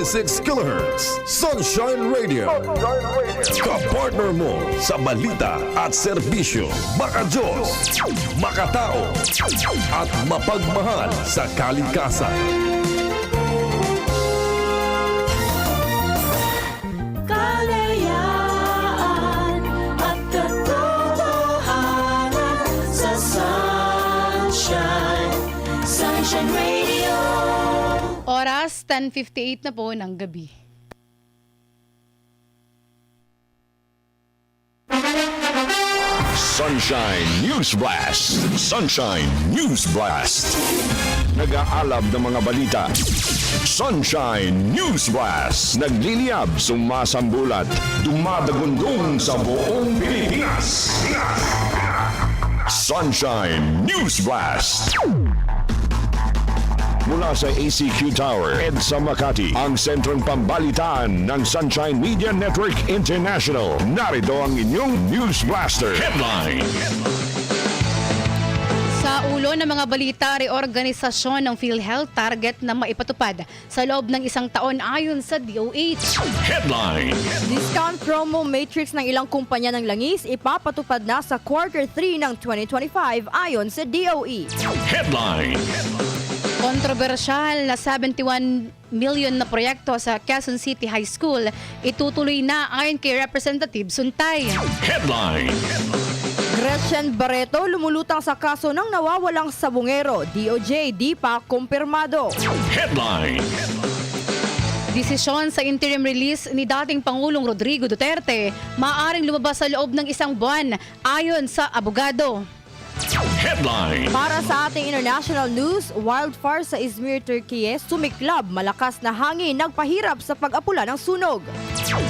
DZAR 1026 kHz Sunshine Radio. Kapartner mo sa balita at serbisyo. Makajos, makatao at mapagmahal sa kalikasan 10.58 na po ng gabi. Sunshine News Blast. Sunshine News Blast. Nag-aalab ng mga balita. Sunshine News Blast. Nagliliyab, sumasambulat, dumadagundong sa buong Pilipinas. Sunshine News Blast. Mula sa ACQ Tower, EDSA Makati, ang sentrong pambalitaan ng Sunshine Media Network International. Narito ang inyong News Blaster. Headline. Sa ulo ng mga balita, reorganisasyon ng PhilHealth target na maipatupad sa loob ng isang taon ayon sa DOH. Headline. Discount promo matrix ng ilang kumpanya ng langis ipapatupad na sa quarter 3 ng 2025 ayon sa. DOE. Headline. Kontrobersyal na 71 million na proyekto sa Quezon City High School itutuloy na ayon kay Representative Suntay. Headline. Gretchen Barreto lumulutang sa kaso ng nawawalang sabungero. DOJ di pa kumpirmado. Headline. Desisyon sa interim release ni dating Pangulong Rodrigo Duterte maaring lumabas sa loob ng isang buwan ayon sa abogado. Headline. Para sa ating international news, wildfire sa Izmir, Turkey, sumiklab, malakas na hangin nagpahirap sa pag-apula ng sunog.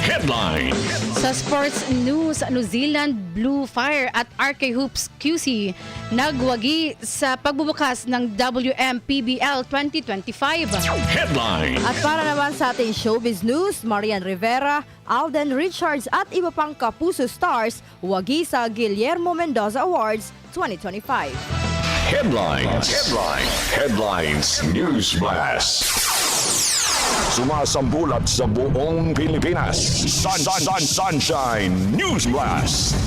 Headline. Sa sports news, New Zealand Blue Fire at RK Hoops QC nagwagi sa pagbubukas ng WMPBL 2025. Headline. At para naman sa ating showbiz news, Marian Rivera, Alden Richards at iba pang kapuso stars wagi sa Guillermo Mendoza Awards 2025. Headlines. Headlines. Headlines. News Blast. Sumasambulat sa buong Pilipinas. Sun, sun, sun, sunshine News Blast.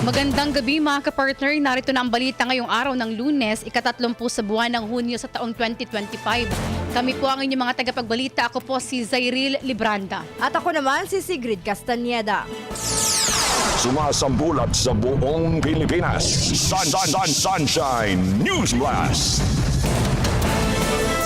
Magandang gabi mga kapartner. Narito na ang balita ngayong araw ng lunes, ikatatlumpu sa buwan ng Hunyo sa taong 2025. Kami po ang inyong mga tagapagbalita. Ako po si Zairil Libranda. At ako naman si Sigrid Castañeda. Sumasambulat sa buong Pilipinas. Sun, sun, sun, sunshine News Blast.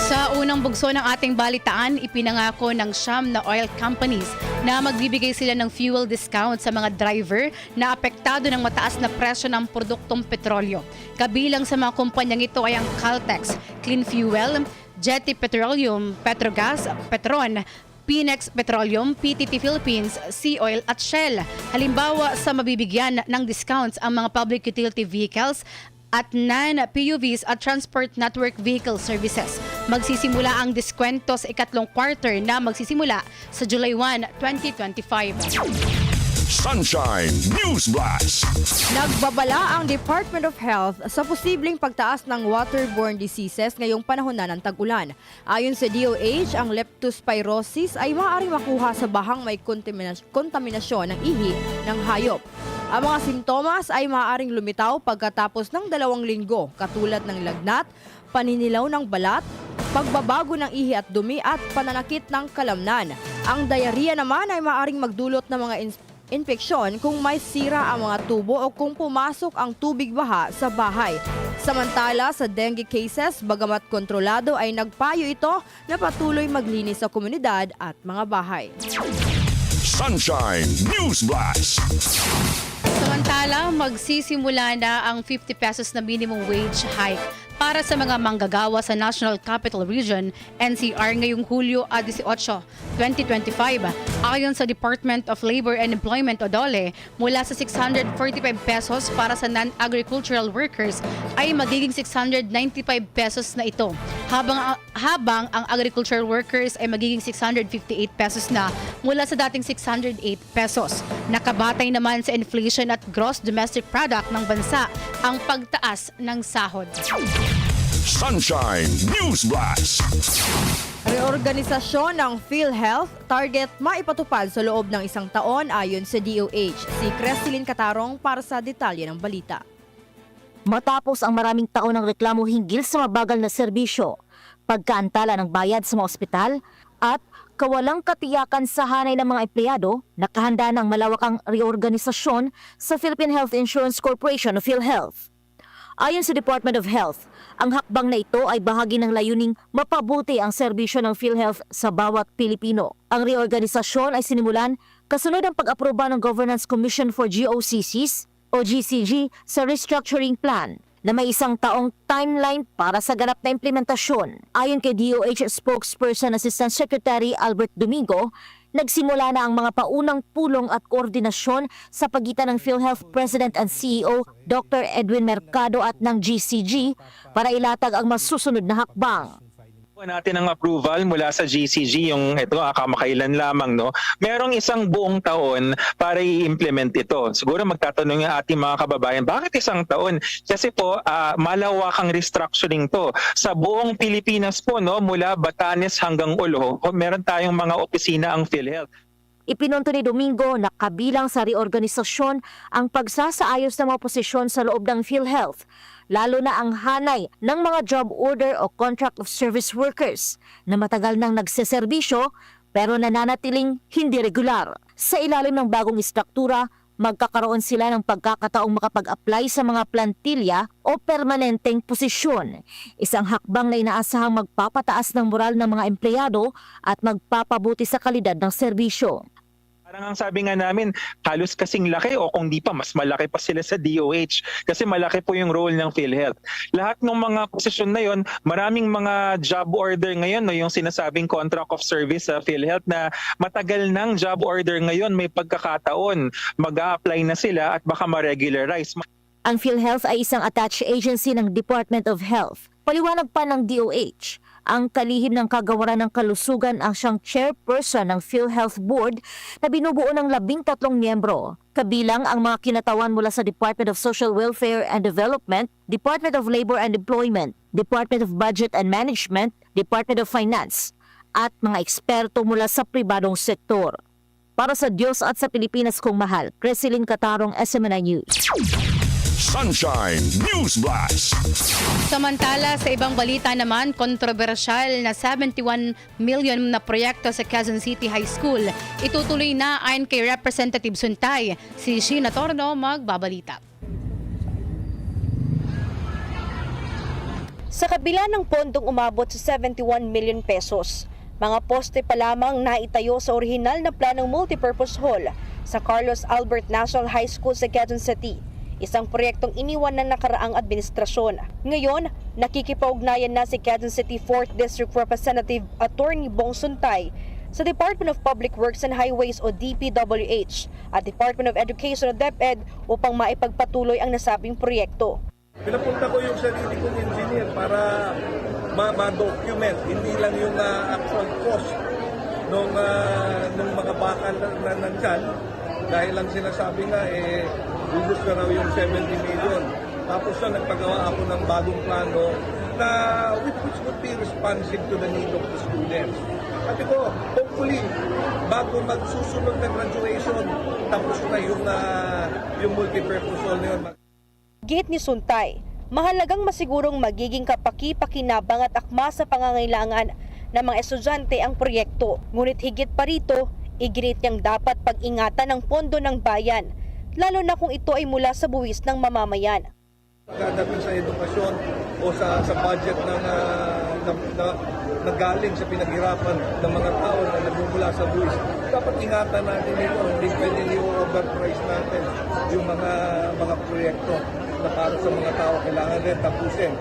Sa unang bugso ng ating balitaan, ipinangako ng Sham na oil companies na magbibigay sila ng fuel discount sa mga driver na apektado ng mataas na presyo ng produktong petrolyo. Kabilang sa mga kumpanyang ito ay ang Caltex, Clean Fuel, Jetty Petroleum, Petrogas, Petron, Pinex Petroleum, PTT Philippines, Sea Oil at Shell. Halimbawa sa mabibigyan ng discounts ang mga public utility vehicles at non-PUVs at Transport Network Vehicle Services. Magsisimula ang diskwento sa ikatlong quarter na magsisimula sa July 1, 2025. Sunshine News Blast. Nagbabala ang Department of Health sa posibleng pagtaas ng waterborne diseases ngayong panahon na ng tag-ulan. Ayon sa DOH, ang leptospirosis ay maaaring makuha sa bahang may kontamina- kontaminasyon ng ihi ng hayop. Ang mga simptomas ay maaaring lumitaw pagkatapos ng dalawang linggo, katulad ng lagnat, paninilaw ng balat, pagbabago ng ihi at dumi at pananakit ng kalamnan. Ang diarrhea naman ay maaaring magdulot ng mga infeksyon kung may sira ang mga tubo o kung pumasok ang tubig baha sa bahay. Samantala sa dengue cases, bagamat kontrolado ay nagpayo ito na patuloy maglinis sa komunidad at mga bahay. Sunshine News Blast. Samantala, magsisimula na ang 50 pesos na minimum wage hike para sa mga manggagawa sa National Capital Region, NCR, ngayong Hulyo at 18, 2025. Ayon sa Department of Labor and Employment o DOLE, mula sa 645 pesos para sa non-agricultural workers ay magiging 695 pesos na ito. Habang, habang ang agricultural workers ay magiging 658 pesos na mula sa dating 608 pesos. Nakabatay naman sa inflation at gross domestic product ng bansa ang pagtaas ng sahod. Sunshine News Blast. Reorganisasyon ng PhilHealth target maipatupad sa loob ng isang taon ayon sa DOH. Si Cresceline Katarong para sa detalye ng balita. Matapos ang maraming taon ng reklamo hinggil sa mabagal na serbisyo, pagkaantala ng bayad sa mga ospital, at kawalang katiyakan sa hanay ng mga empleyado, nakahanda ng malawakang reorganisasyon sa Philippine Health Insurance Corporation o PhilHealth. Ayon sa Department of Health, ang hakbang na ito ay bahagi ng layuning mapabuti ang serbisyo ng PhilHealth sa bawat Pilipino. Ang reorganisasyon ay sinimulan kasunod ng pag-aproba ng Governance Commission for GOCCs o GCG sa restructuring plan na may isang taong timeline para sa ganap na implementasyon. Ayon kay DOH spokesperson Assistant Secretary Albert Domingo, nagsimula na ang mga paunang pulong at koordinasyon sa pagitan ng PhilHealth President and CEO Dr. Edwin Mercado at ng GCG para ilatag ang masusunod na hakbang. Natin ang approval mula sa GCG yung ito kamakailan lamang no. Merong isang buong taon para i-implement ito. Siguro magtatanong yung ating mga kababayan, bakit isang taon? Kasi po ah, malawakang restructuring to. Sa buong Pilipinas po no, mula Batanes hanggang Ulo, meron tayong mga opisina ang PhilHealth. Ipinunto ni Domingo na kabilang sa reorganisasyon ang pagsasaayos ng mga posisyon sa loob ng PhilHealth, lalo na ang hanay ng mga job order o contract of service workers na matagal nang nagseserbisyo pero nananatiling hindi regular. Sa ilalim ng bagong istruktura, magkakaroon sila ng pagkakataong makapag-apply sa mga plantilya o permanenteng posisyon. Isang hakbang na inaasahang magpapataas ng moral ng mga empleyado at magpapabuti sa kalidad ng serbisyo. Parang ang sabi nga namin, halos kasing laki o kung di pa, mas malaki pa sila sa DOH kasi malaki po yung role ng PhilHealth. Lahat ng mga posisyon na yon, maraming mga job order ngayon, no, yung sinasabing contract of service sa PhilHealth na matagal ng job order ngayon, may pagkakataon, mag apply na sila at baka ma-regularize. Ang PhilHealth ay isang attached agency ng Department of Health. Paliwanag pa ng DOH, ang kalihim ng kagawaran ng kalusugan ang siyang chairperson ng PhilHealth Board na binubuo ng labing tatlong miyembro. Kabilang ang mga kinatawan mula sa Department of Social Welfare and Development, Department of Labor and Employment, Department of Budget and Management, Department of Finance, at mga eksperto mula sa pribadong sektor. Para sa Diyos at sa Pilipinas kong mahal, Cresilin Katarong, SMNI News. Sunshine News Blast. Samantala, sa ibang balita naman, kontrobersyal na 71 million na proyekto sa Quezon City High School. Itutuloy na ayon kay Representative Suntay. Si Sheena Torno magbabalita. Sa kabila ng pondong umabot sa 71 million pesos, mga poste pa lamang naitayo sa orihinal na planong multipurpose hall sa Carlos Albert National High School sa Quezon City. Isang proyektong iniwan ng nakaraang administrasyon. Ngayon, nakikipag-ugnayan na si Quezon City 4th District Representative Attorney Bong Suntay sa Department of Public Works and Highways o DPWH at Department of Education o DepEd upang maipagpatuloy ang nasabing proyekto. Pinapunta ko yung sarili kong engineer para ma- ma-document, hindi lang yung ah, actual cost nung, ah, nung mga bakal na, na nandyan. Dahil lang sinasabi nga, eh, ubus na raw yung 70 million. Tapos na nagpagawa ako ng bagong plano na which, would be responsive to the need of the students. Sabi ko, hopefully, bago magsusunod na graduation, tapos na yung, ah, yung multipurpose hall na yun. Git ni Suntay, mahalagang masigurong magiging kapaki-pakinabang at akma sa pangangailangan ng mga estudyante ang proyekto. Ngunit higit pa rito, iginit niyang dapat pag-ingatan ng pondo ng bayan, lalo na kung ito ay mula sa buwis ng mamamayan. Pagdating sa edukasyon o sa sa budget ng uh, na, na, na galing sa pinaghirapan ng mga tao na nagmumula sa buwis, dapat ingatan natin ito. Hindi pwede i-overprice natin yung mga mga proyekto na para sa mga tao kailangan rin tapusin.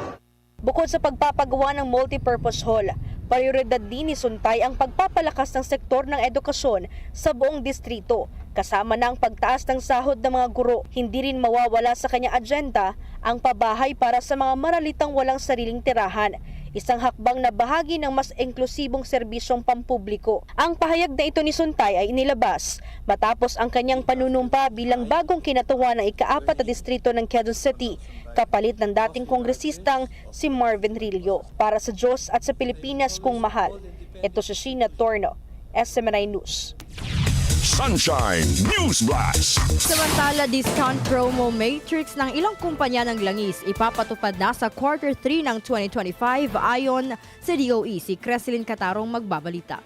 Bukod sa pagpapagawa ng multipurpose hall, prioridad din ni Suntay ang pagpapalakas ng sektor ng edukasyon sa buong distrito. Kasama na ang pagtaas ng sahod ng mga guro. Hindi rin mawawala sa kanyang agenda ang pabahay para sa mga maralitang walang sariling tirahan. isang hakbang na bahagi ng mas inklusibong serbisyong pampubliko. Ang pahayag na ito ni Suntay ay inilabas matapos ang kanyang panunumpa bilang bagong kinatuwa ng ikaapat na distrito ng Quezon City kapalit ng dating kongresistang si Marvin Rillo. Para sa Diyos at sa Pilipinas kung mahal. Ito si Sheena Torno, SMNI News. Sunshine News Blast. Samantala, discount promo matrix ng ilang kumpanya ng langis ipapatupad na sa quarter 3 ng 2025 ayon sa DOE. Si Creslin Catarong magbabalita.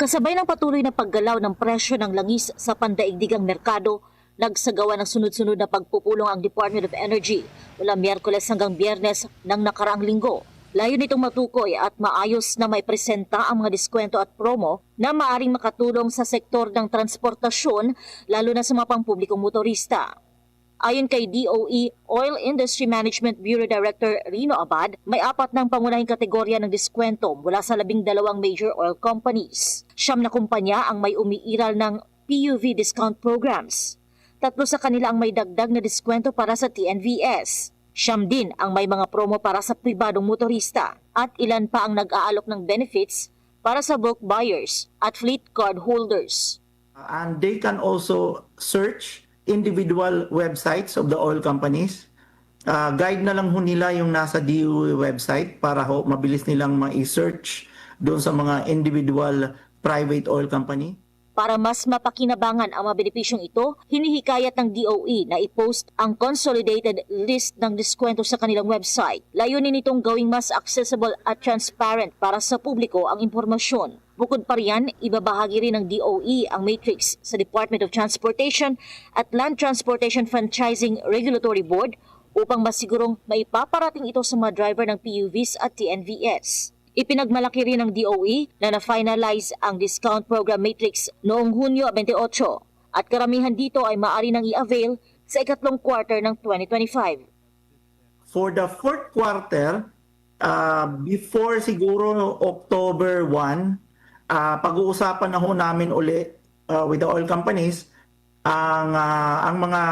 Kasabay ng patuloy na paggalaw ng presyo ng langis sa pandaigdigang merkado, nagsagawa ng sunod-sunod na pagpupulong ang Department of Energy mula Miyerkules hanggang Biyernes ng nakaraang linggo. Layo nitong matukoy at maayos na may presenta ang mga diskwento at promo na maaring makatulong sa sektor ng transportasyon lalo na sa mga pampublikong motorista. Ayon kay DOE Oil Industry Management Bureau Director Rino Abad, may apat ng pangunahing kategorya ng diskwento mula sa labing dalawang major oil companies. Siyam na kumpanya ang may umiiral ng PUV discount programs. Tatlo sa kanila ang may dagdag na diskwento para sa TNVS. Siyam din ang may mga promo para sa pribadong motorista at ilan pa ang nag-aalok ng benefits para sa bulk buyers at fleet card holders. and they can also search individual websites of the oil companies. Uh, guide na lang ho nila yung nasa DOE website para ho mabilis nilang ma-search doon sa mga individual private oil company. Para mas mapakinabangan ang mga benepisyong ito, hinihikayat ng DOE na i-post ang consolidated list ng diskwento sa kanilang website. Layunin nitong gawing mas accessible at transparent para sa publiko ang impormasyon. Bukod pa riyan, ibabahagi rin ng DOE ang matrix sa Department of Transportation at Land Transportation Franchising Regulatory Board upang masigurong maipaparating ito sa mga driver ng PUVs at TNVS. Ipinagmalaki rin ng DOE na na-finalize ang discount program matrix noong Hunyo 28 at karamihan dito ay maaari nang i-avail sa ikatlong quarter ng 2025. For the fourth quarter, uh, before siguro October 1, uh, pag-uusapan na ho namin uli uh, with the oil companies ang uh, ang mga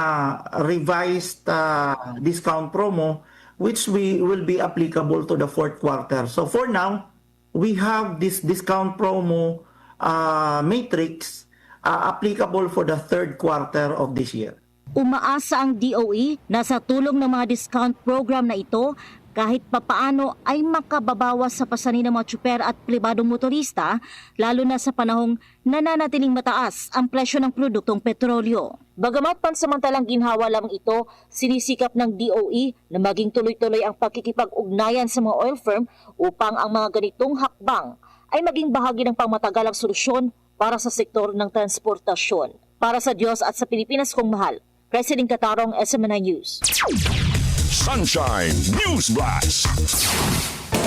revised uh, discount promo which we will be applicable to the fourth quarter. So for now, we have this discount promo uh, matrix uh, applicable for the third quarter of this year. Umaasa ang DOE na sa tulong ng mga discount program na ito, kahit papaano ay makababawas sa pasanin ng mga tsuper at pribadong motorista, lalo na sa panahong nananatiling mataas ang presyo ng produktong petrolyo. Bagamat pansamantalang ginhawa lamang ito, sinisikap ng DOE na maging tuloy-tuloy ang pagkikipag-ugnayan sa mga oil firm upang ang mga ganitong hakbang ay maging bahagi ng pangmatagalang solusyon para sa sektor ng transportasyon. Para sa Diyos at sa Pilipinas kong mahal, President Katarong, SMNI News. Sunshine News Blast.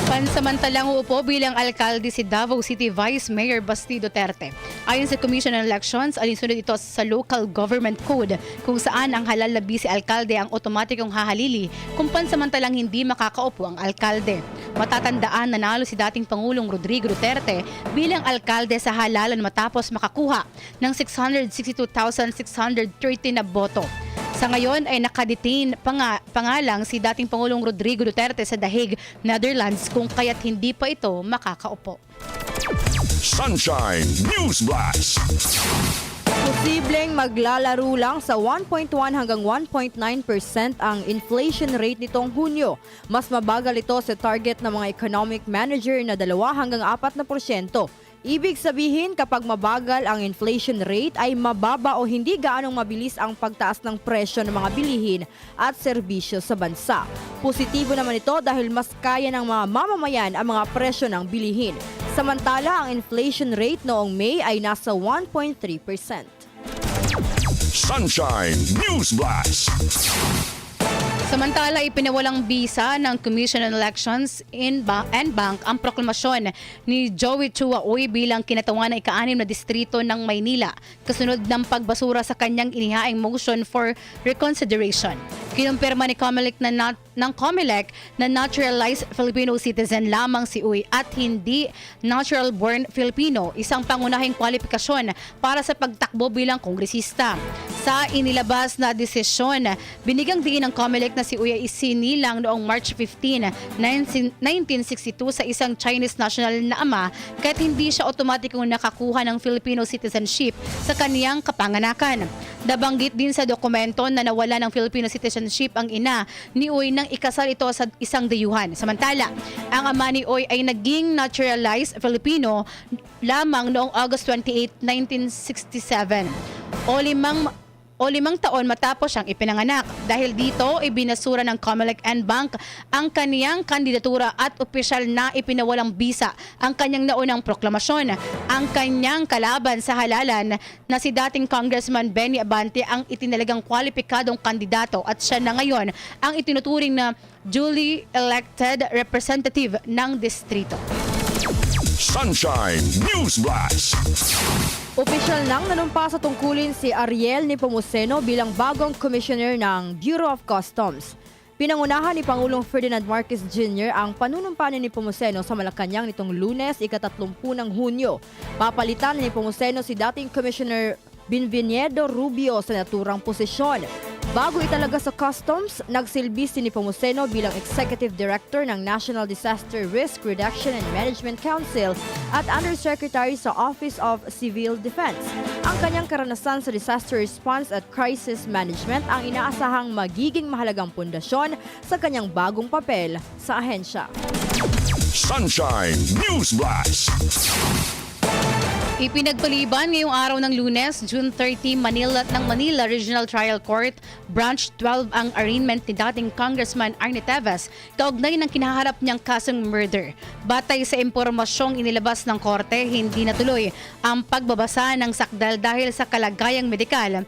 Pansamantalang uupo bilang alkalde si Davao City Vice Mayor Basti Duterte. Ayon sa Commission on Elections, alinsunod ito sa Local Government Code kung saan ang halal na si alkalde ang otomatikong hahalili kung pansamantalang hindi makakaupo ang alkalde. Matatandaan nanalo si dating Pangulong Rodrigo Duterte bilang alkalde sa halalan matapos makakuha ng 662,630 na boto. Sa ngayon ay nakadetain panga, pangalang si dating Pangulong Rodrigo Duterte sa Dahig, Netherlands kung kaya't hindi pa ito makakaupo. Sunshine News Blast. Posibleng maglalaro lang sa 1.1 hanggang 1.9% ang inflation rate nitong Hunyo. Mas mabagal ito sa target ng mga economic manager na 2 hanggang 4 na porsyento. Ibig sabihin kapag mabagal ang inflation rate ay mababa o hindi gaanong mabilis ang pagtaas ng presyo ng mga bilihin at serbisyo sa bansa. Positibo naman ito dahil mas kaya ng mga mamamayan ang mga presyo ng bilihin. Samantala, ang inflation rate noong May ay nasa 1.3%. Sunshine News Blast. Samantala, ipinawalang bisa ng Commission on Elections in ba- and Bank ang proklamasyon ni Joey Chua Uy bilang kinatawan na ika-anim na distrito ng Maynila kasunod ng pagbasura sa kanyang inihaing motion for reconsideration. Kinumpirma ni Comelec na nat- ng Comelec na naturalized Filipino citizen lamang si Uy at hindi natural-born Filipino, isang pangunahing kwalifikasyon para sa pagtakbo bilang kongresista. Sa inilabas na desisyon, binigang diin ng Comelec na si Uy ay isinilang noong March 15, 19- 1962 sa isang Chinese national na ama kahit hindi siya otomatikong nakakuha ng Filipino citizenship sa kaniyang kapanganakan. Nabanggit din sa dokumento na nawala ng Filipino citizenship ang ina ni Uy nang ikasal ito sa isang dayuhan. Samantala, ang ama ni Uy ay naging naturalized Filipino lamang noong August 28, 1967 o limang o limang taon matapos siyang ipinanganak. Dahil dito, ibinasura ng Comelec and Bank ang kaniyang kandidatura at opisyal na ipinawalang bisa ang kanyang naunang proklamasyon. Ang kanyang kalaban sa halalan na si dating Congressman Benny Abante ang itinalagang kwalipikadong kandidato at siya na ngayon ang itinuturing na duly elected representative ng distrito. Sunshine News Blast. Opisyal nang nanumpa sa tungkulin si Ariel Nepomuceno bilang bagong commissioner ng Bureau of Customs. Pinangunahan ni Pangulong Ferdinand Marcos Jr. ang panunumpa ni Nepomuceno sa Malacanang nitong lunes, ikatatlumpu ng Hunyo. Papalitan ni Nepomuceno si dating Commissioner Binviniedo Rubio sa naturang posisyon. Bago italaga sa customs, nagsilbi si Nepomuceno bilang Executive Director ng National Disaster Risk Reduction and Management Council at Undersecretary sa Office of Civil Defense. Ang kanyang karanasan sa disaster response at crisis management ang inaasahang magiging mahalagang pundasyon sa kanyang bagong papel sa ahensya. Sunshine News Blast. Ipinagpaliban ngayong araw ng lunes, June 30, Manila ng Manila Regional Trial Court, Branch 12 ang arraignment ni dating Congressman Arnie Teves kaugnay ng kinaharap niyang kasong murder. Batay sa impormasyong inilabas ng korte, hindi natuloy ang pagbabasa ng sakdal dahil sa kalagayang medikal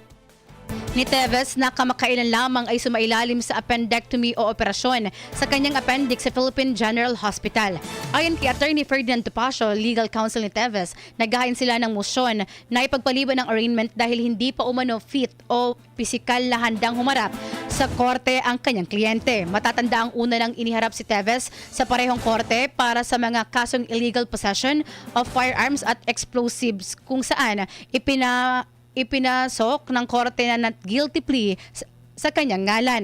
ni Teves na kamakailan lamang ay sumailalim sa appendectomy o operasyon sa kanyang appendix sa Philippine General Hospital. Ayon kay Attorney Ferdinand Topacio, legal counsel ni Teves, naghahain sila ng motion na ipagpaliban ng arraignment dahil hindi pa umano fit o pisikal na handang humarap sa korte ang kanyang kliyente. Matatanda ang una nang iniharap si Teves sa parehong korte para sa mga kasong illegal possession of firearms at explosives kung saan ipina ipinasok ng korte na not guilty plea sa- kanyang ngalan.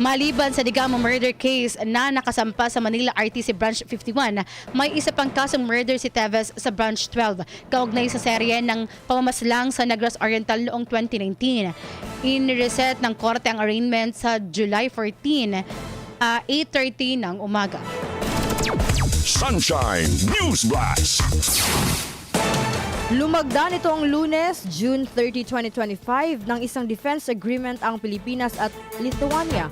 Maliban sa Digamo murder case na nakasampa sa Manila RTC Branch 51, may isa pang kasong murder si Teves sa Branch 12, kaugnay sa serye ng pamamaslang sa Negros Oriental noong 2019. In-reset ng korte ang arraignment sa July 14, ah, 8.30 ng umaga. Sunshine News Blast. Lumagda nito ang lunes, June 30, 2025, ng isang defense agreement ang Pilipinas at Lithuania.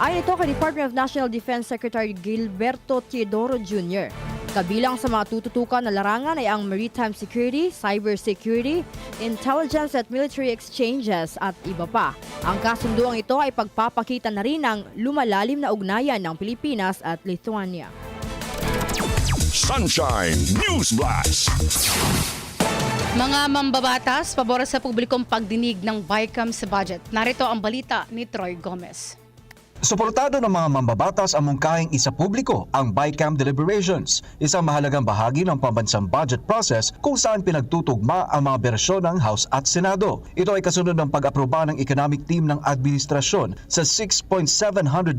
Ayon ito kay Department of National Defense Secretary Gilberto Teodoro Jr. Kabilang sa mga tututukan na larangan ay ang maritime security, cyber security, intelligence at military exchanges at iba pa. Ang kasunduang ito ay pagpapakita na rin ng lumalalim na ugnayan ng Pilipinas at Lithuania. Sunshine News Blast. Mga mambabatas, pabor sa publikong pagdinig ng BICAM sa budget. Narito ang balita ni Troy Gomez. Suportado ng mga mambabatas ang mungkahing isa publiko ang BICAM deliberations, isang mahalagang bahagi ng pambansang budget process kung saan pinagtutugma ang mga bersyon ng House at Senado. Ito ay kasunod ng pag-aproba ng economic team ng administrasyon sa 6.793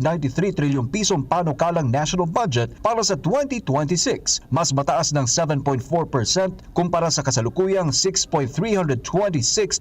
trilyong pisong panukalang national budget para sa 2026, mas mataas ng 7.4% kumpara sa kasalukuyang 6.326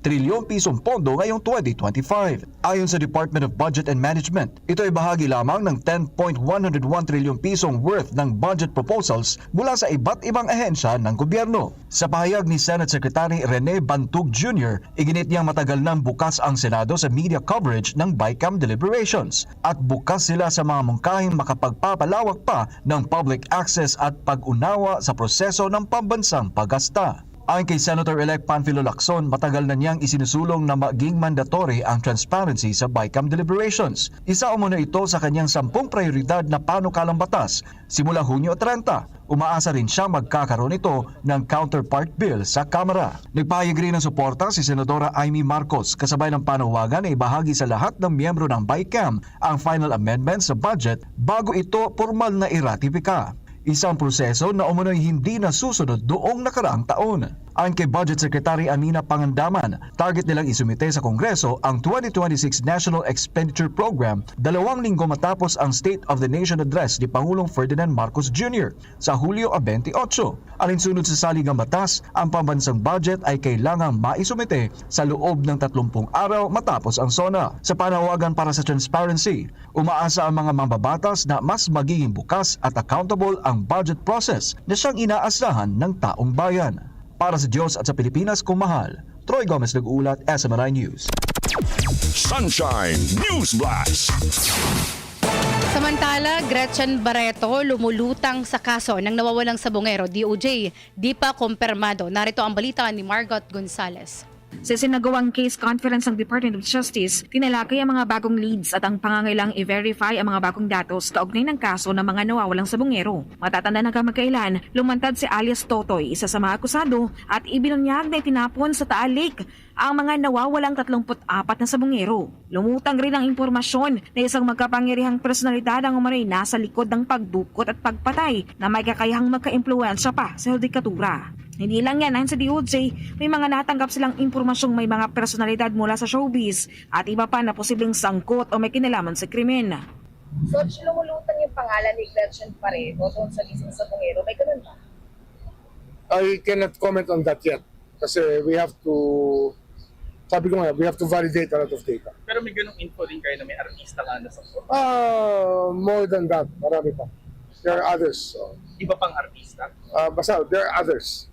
trilyong pisong pondo ngayong 2025. Ayon sa Department of Budget and Management, ito ay bahagi lamang ng 10.101 trilyong pisong worth ng budget proposals mula sa iba't ibang ahensya ng gobyerno. Sa pahayag ni Senate Secretary Rene Bantug Jr., iginit niyang matagal nang bukas ang Senado sa media coverage ng BICAM deliberations at bukas sila sa mga mungkahing makapagpapalawak pa ng public access at pag-unawa sa proseso ng pambansang paggasta. Ayon kay Senator-elect Panfilo Lacson, matagal na niyang isinusulong na maging mandatory ang transparency sa BICAM deliberations. Isa umano ito sa kanyang sampung prioridad na panukalang batas. Simula Hunyo 30, umaasa rin siya magkakaroon ito ng counterpart bill sa Kamara. Nagpahayag rin ng suporta si Senadora Amy Marcos kasabay ng panawagan na ibahagi sa lahat ng miyembro ng BICAM ang final amendment sa budget bago ito formal na iratipika. Isang proseso na umunoy hindi nasusunod doong nakaraang taon. Ayon kay Budget Secretary Amina Pangandaman, target nilang isumite sa Kongreso ang 2026 National Expenditure Program dalawang linggo matapos ang State of the Nation Address ni Pangulong Ferdinand Marcos Jr. sa Hulyo 28. Alinsunod sa saligang batas, ang pambansang budget ay kailangang maisumite sa loob ng 30 araw matapos ang SONA. Sa panawagan para sa transparency, umaasa ang mga mambabatas na mas magiging bukas at accountable ang budget process na siyang inaasahan ng taong bayan. Para sa Diyos at sa Pilipinas kung mahal, Troy Gomez nag-uulat, SMNI News. Sunshine News Blast. Samantala, Gretchen Barreto lumulutang sa kaso ng nawawalang sabongero DOJ. Di pa kumpirmado. Narito ang balita ni Margot Gonzales. Sa sinagawang case conference ng Department of Justice, tinalakay ang mga bagong leads at ang pangangailang i-verify ang mga bagong datos kaugnay ng kaso ng mga nawawalang sabongero. Matatanda na kamakailan, lumantad si alias Totoy, isa sa mga akusado, at ibinunyag na itinapon sa Taal Lake ang mga nawawalang 34 na sabongero. Lumutang rin ang impormasyon na isang magkapangyarihang personalidad ang umano'y nasa likod ng pagdukot at pagpatay na may kakayahang magka-impluensya pa sa hudikatura. Hindi lang yan, ayon sa DOJ, may mga natanggap silang impormasyong may mga personalidad mula sa showbiz at iba pa na posibleng sangkot o may kinalaman sa krimen. So, lumulutan yung pangalan ni Gretchen Pareho doon sa lising sa Bungero. May ganun ba? I cannot comment on that yet. Kasi we have to, sabi ko nga, we have to validate a lot of data. Pero may ganung info din kayo na may artista nga nasa Uh, more than that, marami pa. There are others. So, Iba pang artista. uh, basta, there are others.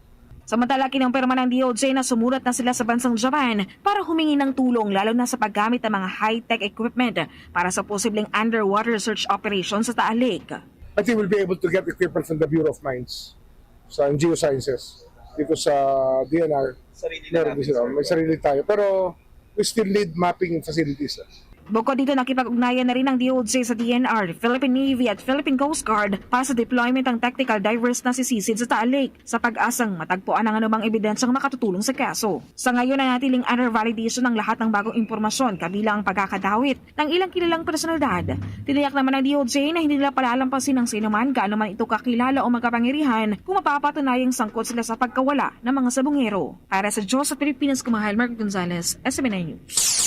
Samantala, kinumpirma ng DOJ na sumulat na sila sa bansang Japan para humingi ng tulong lalo na sa paggamit ng mga high-tech equipment para sa posibleng underwater search operation sa Taal Lake. I think we'll be able to get equipment from the Bureau of Mines sa Geosciences. Dito sa DNR, Sarili meron din sila. May sarili tayo. Pero we still need mapping facilities. eh. Bukod dito, nakipag-ugnayan na rin ng DOJ sa DNR, Philippine Navy at Philippine Coast Guard para sa deployment ng tactical divers na sisisid sa Taal Lake sa pag-asang matagpuan ang anumang ebidensyang makatutulong sa kaso. Sa ngayon ay natiling under validation ng lahat ng bagong impormasyon kabilang ang pagkakadawit ng ilang kilalang personalidad. Tiniyak naman ng DOJ na hindi nila palalampasin ng sinuman gaano man ito kakilala o magkapangyarihan kung mapapatunayang sangkot sila sa pagkawala ng mga sabungero. Para sa Diyos sa Pilipinas, kumahal Mark Gonzalez, SMNI News.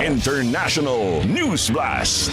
International News Blast.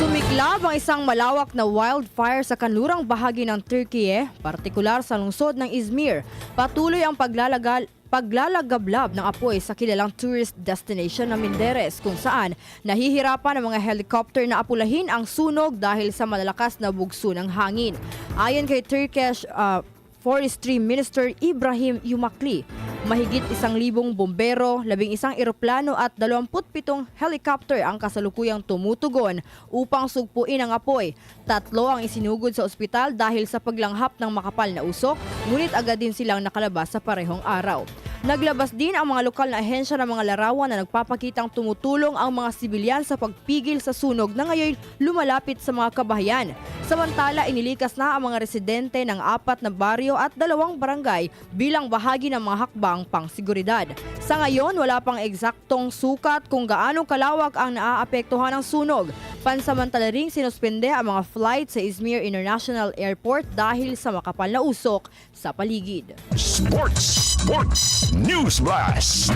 Sumiklab ang isang malawak na wildfire sa kanlurang bahagi ng Turkey, partikular sa lungsod ng Izmir. Patuloy ang paglalagal paglalagablab ng apoy sa kilalang tourist destination ng Minderes kung saan nahihirapan ang mga helicopter na apulahin ang sunog dahil sa malalakas na bugso ng hangin. Ayon kay Turkish uh, Forestry Minister Ibrahim Yumakli. Mahigit isang libong bombero, labing isang eroplano at 27 helicopter ang kasalukuyang tumutugon upang sugpuin ang apoy. Tatlo ang isinugod sa ospital dahil sa paglanghap ng makapal na usok, ngunit agad din silang nakalabas sa parehong araw. Naglabas din ang mga lokal na ahensya ng mga larawan na nagpapakitang tumutulong ang mga sibilyan sa pagpigil sa sunog na ngayon lumalapit sa mga kabahayan. Samantala, inilikas na ang mga residente ng apat na baryo at dalawang barangay bilang bahagi ng mga hakbang pang-seguridad. Sa ngayon, wala pang eksaktong sukat kung gaano kalawak ang naaapektuhan ng sunog. Pansamantala ring sinuspende ang mga flight sa Izmir International Airport dahil sa makapal na usok sa paligid. Sports, Sports News Blast.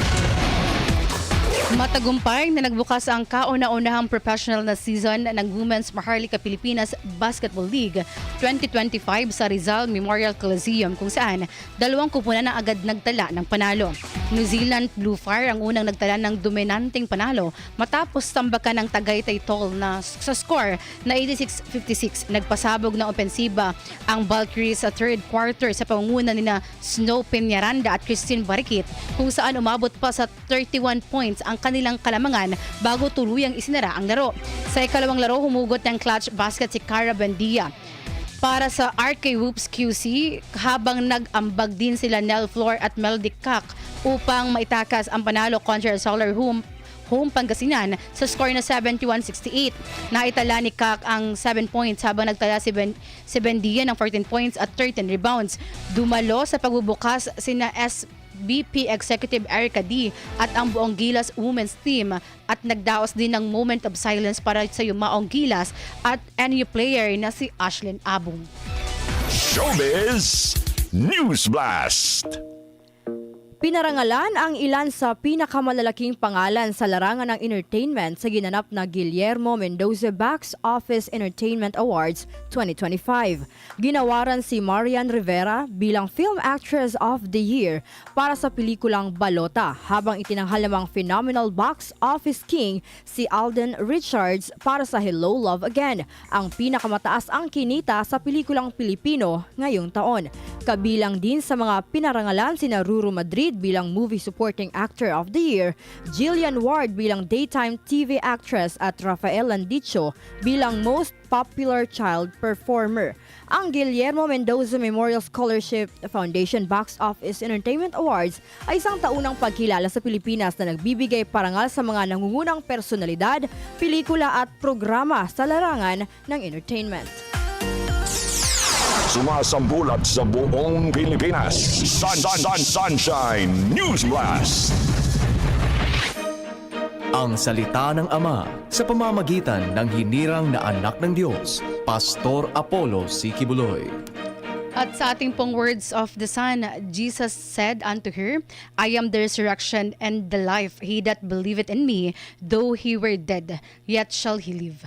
Matagumpay na nagbukas ang kauna-unahang professional na season ng Women's Maharlika Pilipinas Basketball League 2025 sa Rizal Memorial Coliseum kung saan dalawang kupunan na agad nagtala ng panalo. New Zealand Blue Fire ang unang nagtala ng dominanteng panalo matapos tambakan ng Tagaytay Toll na sa score na 86-56. Nagpasabog ng opensiba ang Valkyries sa third quarter sa pangunguna ni na Snow Peñaranda at Christine Barikit kung saan umabot pa sa 31 points ang kanilang kalamangan bago tuluyang isinara ang laro. Sa ikalawang laro, humugot ng clutch basket si Cara Bendia. Para sa RK Whoops QC, habang nag-ambag din sila Nell Flor at Melody Kak upang maitakas ang panalo kontra sa Solar Home home Pangasinan sa score na 71-68. Naitala ni Kak ang 7 points habang nagtala si, ben, si Bendia ng 14 points at 13 rebounds. Dumalo sa pagbubukas sina S BP Executive Erica D at ang buong Gilas Women's Team at nagdaos din ng moment of silence para sa Yumaong Gilas at NU player na si Ashlyn Abong. Showbiz News Blast. Pinarangalan ang ilan sa pinakamalalaking pangalan sa larangan ng entertainment sa ginanap na Guillermo Mendoza Box Office Entertainment Awards 2025. Ginawaran si Marian Rivera bilang Film Actress of the Year para sa pelikulang Balota habang itinanghal namang Phenomenal Box Office King si Alden Richards para sa Hello Love Again, ang pinakamataas ang kinita sa pelikulang Pilipino ngayong taon. Kabilang din sa mga pinarangalan sina Ruru Madrid bilang Movie Supporting Actor of the Year, Jillian Ward bilang Daytime TV Actress at Rafael Landicho bilang Most Popular Child Performer. Ang Guillermo Mendoza Memorial Scholarship Foundation Box Office Entertainment Awards ay isang taunang pagkilala sa Pilipinas na nagbibigay parangal sa mga nangungunang personalidad, pelikula at programa sa larangan ng entertainment. Sumasambulat sa buong Pilipinas. Sun, sun, sun, Sunshine News Blast. Ang salita ng Ama sa pamamagitan ng hinirang na anak ng Diyos, Pastor Apollo Sikibuloy. At sa ating pong words of the Son, Jesus said unto her, I am the resurrection and the life. He that believeth in me, though he were dead, yet shall he live.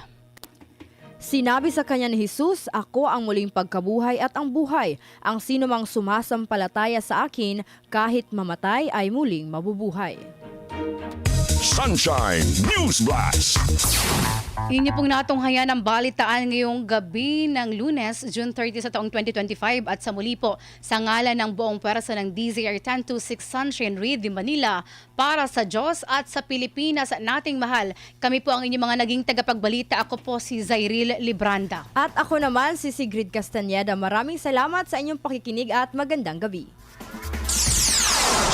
Sinabi sa kanya ni Jesus, Ako ang muling pagkabuhay at ang buhay. Ang sino mang sumasampalataya sa akin, kahit mamatay ay muling mabubuhay. Sunshine News Blast. Inyo pong natunghayan ang balitaan ngayong gabi ng lunes, June 30 sa taong 2025 at sa muli po sa ngalan ng buong pwersa ng DZR 1026 Sunshine Radio Manila para sa Diyos at sa Pilipinas nating mahal. Kami po ang inyong mga naging tagapagbalita. Ako po si Zairil Libranda. At ako naman si Sigrid Castañeda. Maraming salamat sa inyong pakikinig at magandang gabi.